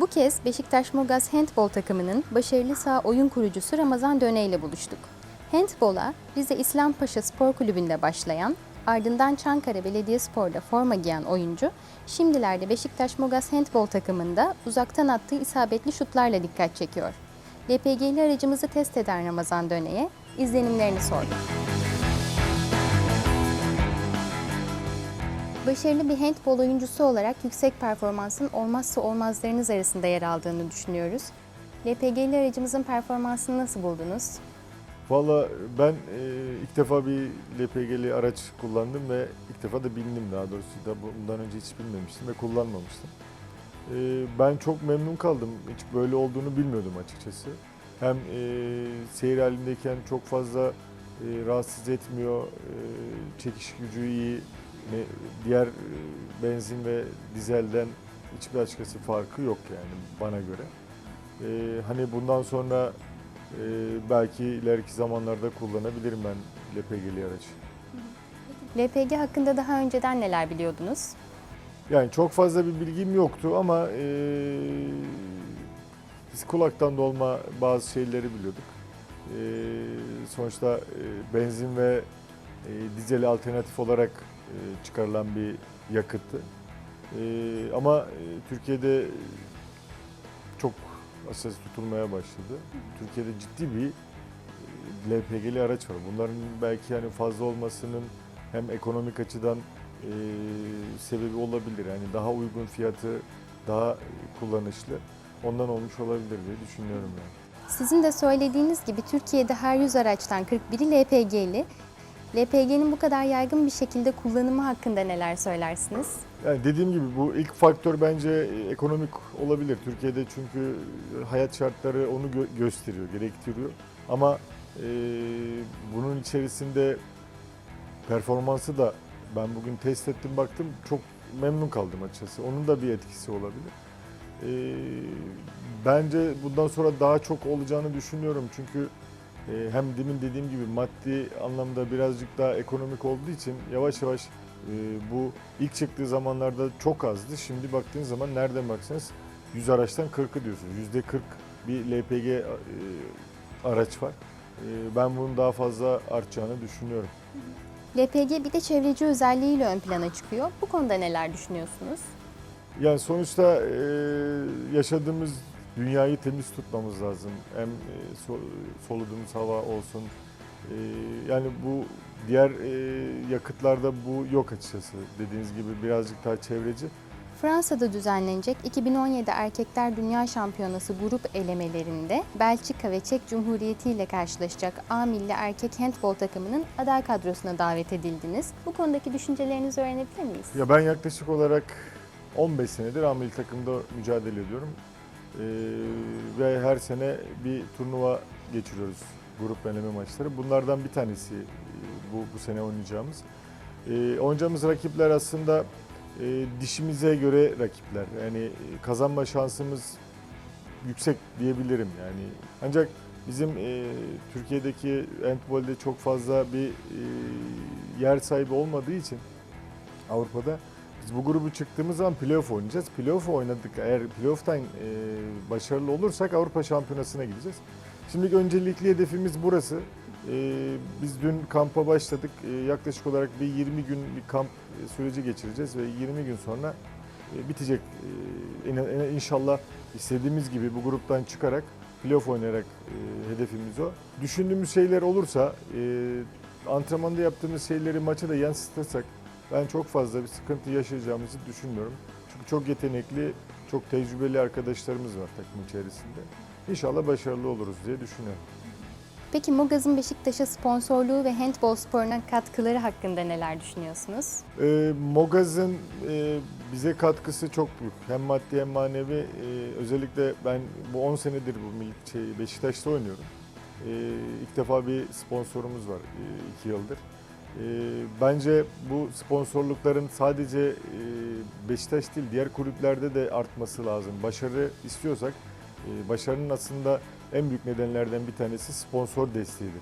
Bu kez Beşiktaş Mogas Handbol takımının başarılı sağ oyun kurucusu Ramazan Döne ile buluştuk. Handbola Rize İslampaşa Spor Kulübü'nde başlayan, ardından Çankara Belediyespor'da forma giyen oyuncu, şimdilerde Beşiktaş Mogas Handbol takımında uzaktan attığı isabetli şutlarla dikkat çekiyor. LPG'li aracımızı test eden Ramazan Döne'ye izlenimlerini sorduk. Başarılı bir handbol oyuncusu olarak yüksek performansın olmazsa olmazlarınız arasında yer aldığını düşünüyoruz. LPG'li aracımızın performansını nasıl buldunuz? Valla ben e, ilk defa bir LPG'li araç kullandım ve ilk defa da bindim daha doğrusu. Da bundan önce hiç bilmemiştim ve kullanmamıştım. E, ben çok memnun kaldım. Hiç böyle olduğunu bilmiyordum açıkçası. Hem e, seyir halindeyken çok fazla rahatsız etmiyor, çekiş gücü iyi, diğer e, benzin ve dizelden hiçbir açıkçası farkı yok yani bana göre. E, hani bundan sonra e, belki ileriki zamanlarda kullanabilirim ben LPG'li araç. LPG hakkında daha önceden neler biliyordunuz? Yani çok fazla bir bilgim yoktu ama e, biz kulaktan dolma bazı şeyleri biliyorduk. E, sonuçta e, benzin ve e, dizel alternatif olarak çıkarılan bir yakıttı. E, ama e, Türkiye'de çok asas tutulmaya başladı. Türkiye'de ciddi bir e, LPG'li araç var. Bunların belki yani fazla olmasının hem ekonomik açıdan e, sebebi olabilir. Yani daha uygun fiyatı, daha kullanışlı. Ondan olmuş olabilir diye düşünüyorum yani. Sizin de söylediğiniz gibi Türkiye'de her 100 araçtan 41'i LPG'li. LPG'nin bu kadar yaygın bir şekilde kullanımı hakkında neler söylersiniz? Yani dediğim gibi bu ilk faktör bence e, ekonomik olabilir. Türkiye'de çünkü hayat şartları onu gö- gösteriyor, gerektiriyor. Ama e, bunun içerisinde performansı da ben bugün test ettim baktım çok memnun kaldım açıkçası. Onun da bir etkisi olabilir. E, bence bundan sonra daha çok olacağını düşünüyorum çünkü e, hem demin dediğim gibi maddi anlamda birazcık daha ekonomik olduğu için yavaş yavaş e, bu ilk çıktığı zamanlarda çok azdı. Şimdi baktığınız zaman nereden baksanız 100 araçtan 40'ı diyorsunuz. %40 bir LPG e, araç var. E, ben bunun daha fazla artacağını düşünüyorum. LPG bir de çevreci özelliğiyle ön plana çıkıyor. Bu konuda neler düşünüyorsunuz? Yani sonuçta yaşadığımız dünyayı temiz tutmamız lazım. Hem e, so- soluduğumuz hava olsun. E, yani bu diğer e, yakıtlarda bu yok açıkçası. Dediğiniz gibi birazcık daha çevreci. Fransa'da düzenlenecek 2017 Erkekler Dünya Şampiyonası grup elemelerinde Belçika ve Çek Cumhuriyeti ile karşılaşacak A milli erkek handbol takımının aday kadrosuna davet edildiniz. Bu konudaki düşüncelerinizi öğrenebilir miyiz? Ya ben yaklaşık olarak 15 senedir ameli takımda mücadele ediyorum. Ee, ve her sene bir turnuva geçiriyoruz grup eleme maçları. Bunlardan bir tanesi e, bu, bu sene oynayacağımız. Ee, oynayacağımız rakipler aslında e, dişimize göre rakipler. Yani e, kazanma şansımız yüksek diyebilirim yani. Ancak bizim e, Türkiye'deki handbolde çok fazla bir e, yer sahibi olmadığı için Avrupa'da biz bu grubu çıktığımız zaman playoff oynayacağız. Playoff oynadık. Eğer playoff'tan e, başarılı olursak Avrupa Şampiyonası'na gideceğiz. Şimdi öncelikli hedefimiz burası. E, biz dün kampa başladık. E, yaklaşık olarak bir 20 gün bir kamp e, süreci geçireceğiz ve 20 gün sonra e, bitecek. E, in- in- inşallah istediğimiz gibi bu gruptan çıkarak playoff oynayarak e, hedefimiz o. Düşündüğümüz şeyler olursa, e, antrenmanda yaptığımız şeyleri maça da yansıtırsak ben çok fazla bir sıkıntı yaşayacağımızı düşünmüyorum. Çünkü çok yetenekli, çok tecrübeli arkadaşlarımız var takım içerisinde. İnşallah başarılı oluruz diye düşünüyorum. Peki Mogaz'ın Beşiktaş'a sponsorluğu ve handbol sporuna katkıları hakkında neler düşünüyorsunuz? Ee, Mogaz'ın e, bize katkısı çok büyük. Hem maddi hem manevi. Ee, özellikle ben bu 10 senedir bu şey, Beşiktaş'ta oynuyorum. Ee, ilk defa bir sponsorumuz var 2 yıldır. Ee, bence bu sponsorlukların sadece e, Beşiktaş değil diğer kulüplerde de artması lazım. Başarı istiyorsak e, başarının aslında en büyük nedenlerden bir tanesi sponsor desteğidir.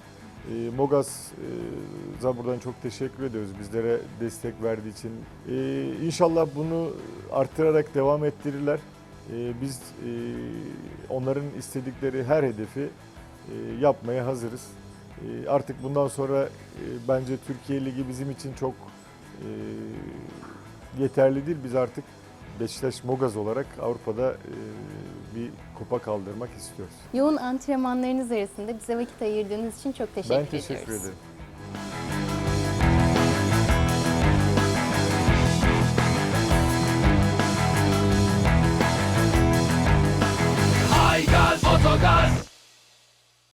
E, Mogas'a buradan çok teşekkür ediyoruz bizlere destek verdiği için. E, inşallah bunu artırarak devam ettirirler. e, biz e, onların istedikleri her hedefi e, yapmaya hazırız. E, artık bundan sonra e, bence Türkiye Ligi bizim için çok e, yeterli değil. Biz artık Beşiktaş Mogaz olarak Avrupa'da e, bir kupa kaldırmak istiyoruz. Yoğun antrenmanlarınız arasında bize vakit ayırdığınız için çok teşekkür ben teşekkür ediyoruz. ederim.